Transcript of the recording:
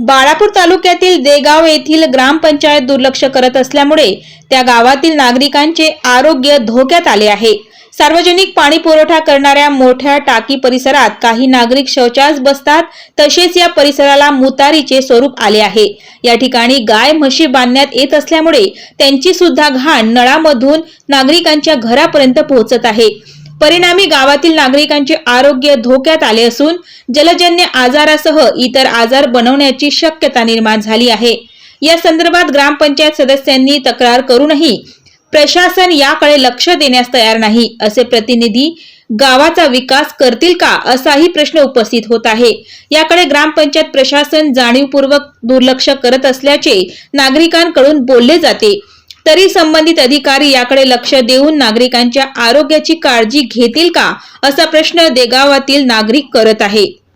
बाळापूर तालुक्यातील देगाव येथील ग्रामपंचायत दुर्लक्ष करत असल्यामुळे त्या गावातील नागरिकांचे आरोग्य धोक्यात आले आहे. सार्वजनिक पाणी पुरवठा करणाऱ्या मोठ्या टाकी परिसरात काही नागरिक शौचास बसतात तसेच या परिसराला मुतारीचे स्वरूप आले आहे. या ठिकाणी गाय म्हशी बांधण्यात येत असल्यामुळे त्यांची सुद्धा घाण नळामधून नागरिकांच्या घरापर्यंत पोहोचत आहे. परिणामी गावातील नागरिकांचे आरोग्य धोक्यात आले असून जलजन्य आजारासह इतर आजार बनवण्याची शक्यता निर्माण झाली आहे. या संदर्भात ग्रामपंचायत सदस्यांनी तक्रार करूनही प्रशासन याकडे लक्ष देण्यास तयार नाही असे प्रतिनिधी गावाचा विकास करतील का असाही प्रश्न उपस्थित होत आहे. याकडे ग्रामपंचायत प्रशासन जाणीवपूर्वक दुर्लक्ष करत असल्याचे नागरिकांकडून बोलले जाते. तरी संबंधित अधिकारी याकडे लक्ष देऊन नागरिकांच्या आरोग्याची काळजी घेतील का असा प्रश्न देगावातील नागरिक करत आहे.